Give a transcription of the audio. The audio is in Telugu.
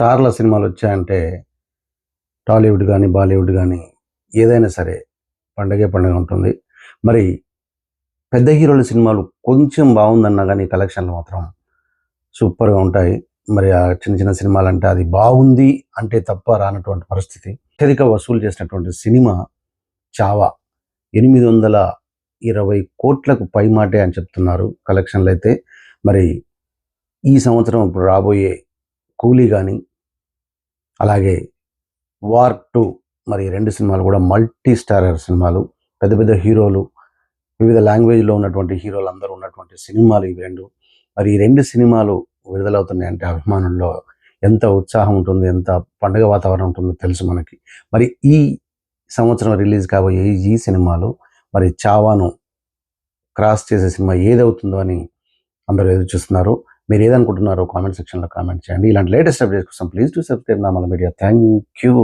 స్టార్ల సినిమాలు వచ్చాయంటే టాలీవుడ్ కానీ బాలీవుడ్ కానీ ఏదైనా సరే పండగే పండగ ఉంటుంది. మరి పెద్ద హీరోల సినిమాలు కొంచెం బాగుందన్నా కానీ కలెక్షన్లు మాత్రం సూపర్గా ఉంటాయి. మరి ఆ చిన్న చిన్న సినిమాలు అంటే అది బాగుంది అంటే తప్ప రానటువంటి పరిస్థితి. అత్యధిక వసూలు చేసినటువంటి సినిమా చావా. ఎనిమిది వందల ఇరవై కోట్లకు పైమాటే అని చెప్తున్నారు కలెక్షన్లు అయితే మరి ఈ సంవత్సరం ఇప్పుడు రాబోయే కూలీ కానీ అలాగే వార్ టూ మరి రెండు సినిమాలు కూడా మల్టీ స్టారర్ సినిమాలు పెద్ద పెద్ద హీరోలు వివిధ లాంగ్వేజ్లో ఉన్నటువంటి హీరోలు అందరూ ఉన్నటువంటి సినిమాలు ఇవి రెండు. మరి ఈ రెండు సినిమాలు విడుదలవుతున్నాయి అంటే అభిమానుల్లో ఎంత ఉత్సాహం ఉంటుంది ఎంత పండుగ వాతావరణం ఉంటుందో తెలుసు మనకి. మరి ఈ సంవత్సరం రిలీజ్ కాబోయే ఈ సినిమాలు మరి చావాను క్రాస్ చేసే సినిమా ఏదవుతుందో అని అందరూ ఎదురు చూస్తున్నారు మీరు ఏదనుకుంటున్నారో కామెంట్ సెక్షన్లో కామెంట్ చేయండి. ఇలాంటి లేటెస్ట్ అప్డేట్స్ కోసం please to subscribe Namala media. Thank you